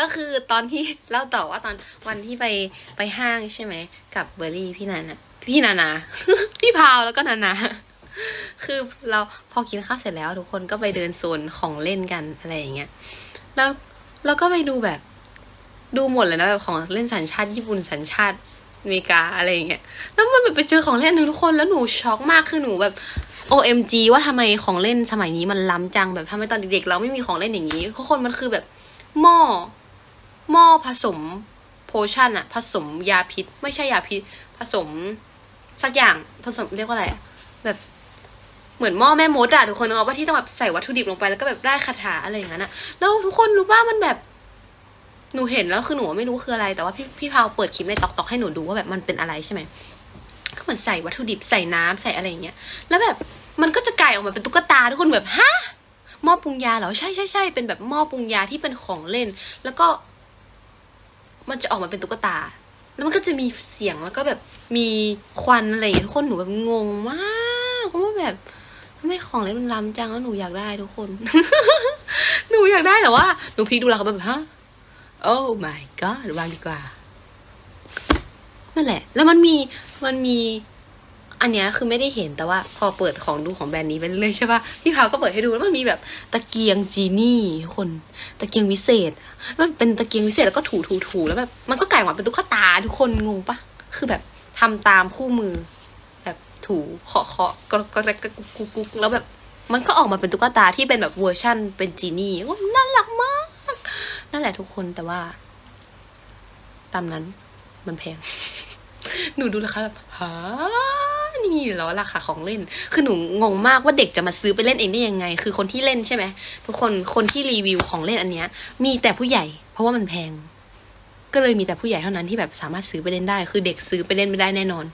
ก็คือตอนที่เล่าต่อว่าตอนวันที่ไปไปห้างใช่ไหม กับเบอร์รี่พี่นานะพี่นานา พี่พาวแล้วก็นานา คือเราพอกินข้าวเสร็จแล้ว ทุกคนก็ไปเดินโซนของเล่นกันอะไรอย่างเงี้ย แล้วเราก็ไปดูแบบดูหมดเลยนะแบบของเล่นสัญชาติญี่ปุ่นสัญชาติอเมริกาอะไรอย่างเงี้ย แล้วมันแบบไปเจอของเล่นหนึ่งทุกคนแล้วหนูช็อกมากคือหนูแบบ OMG ว่าทำไมของเล่นสมัยนี้มันล้ำจังแบบทำไมตอนเด็กๆเราไม่มีของเล่นอย่างนี้ทุกคนมันคือแบบหม้อ หม้อผสมโพชั่นอะผสมยาพิษ ไม่ใช่ยาพิษ ผสมสักอย่างผสมเรียกว่าอะไรแบบเหมือนหม้อแม่มดอะทุกคนนึกออกว่าที่ต้องแบบใส่วัตถุดิบลงไปแล้วก็แบบได้คาถาอะไรอย่างนั้นอะแล้วทุกคนรู้ว่ามันแบบหนูเห็นแล้วคือหนูไม่รู้คืออะไร แต่ว่าพี่พี่พาวเปิดคลิปในตอกตอกให้หนูดูว่าแบบมันเป็นอะไรใช่ไหมก็เหมือนใส่วัตถุดิบใส่น้ำใส่อะไรอย่างเงี้ยแล้วแบบมันก็จะกลายออกมาเป็นตุ๊กตาทุกคนแบบฮะหม้อปรุงยาเหรอใช่ใช่ใช่เป็นแบบหม้อปรุงยาที่เป็นของเล่น แล้วก็ มันจะออกมาเป็นตุ๊กตา แล้วมันก็จะมีเสียงแล้วก็แบบมีควันอะไรอย่างเงี้ยทุกคนหนูแบบงงมากว่าแบบทำไมของเล่นมันล้ำจังแล้วหนูอยากได้ทุกคน หนูอยากได้แต่ว่าหนูพีดูแล้วเขาแบบฮะโอ้ my god วางดีกว่า นั่นแหละ แล้วมันมีมันมี อันเนี้ยคือไม่ได้เห็นแต่ว่าพอเปิดของดูของแบรนด์นี้ไปเรื่อยใช่ปะพี่พาวก็เปิดให้ดูแล้วมันมีแบบตะเกียงจีนี่คนตะเกียงวิเศษ มันเป็นตะเกียงวิเศษแล้วก็ถูถูถูแล้วแบบมันก็กลายมาเป็นตุ๊กตาทุกคนงงปะคือแบบทำตามคู่มือ แบบถูเคาะเคาะก็ก็ก็ก็กุกกุกกุกแล้วแบบมันก็ออกมาเป็นตุ๊กตาที่เป็นแบบเวอร์ชั่นเป็นจีนี่น่ารักมาก นั่นแหละทุกคนแต่ว่า ตามนั้นมันแพง หนูดูราคาแบบฮะ นี่เหรอราคาของเล่น คือหนูงงมากว่าเด็กจะมาซื้อไปเล่นเองได้ยังไง คือคนที่เล่นใช่ไหมทุกคนคนที่รีวิวของเล่นอันเนี้ย มีแต่ผู้ใหญ่ เพราะว่ามันแพง ก็เลยมีแต่ผู้ใหญ่เท่านั้นที่แบบสามารถซื้อไปเล่นได้ คือเด็กซื้อไปเล่นไม่ได้แน่นอน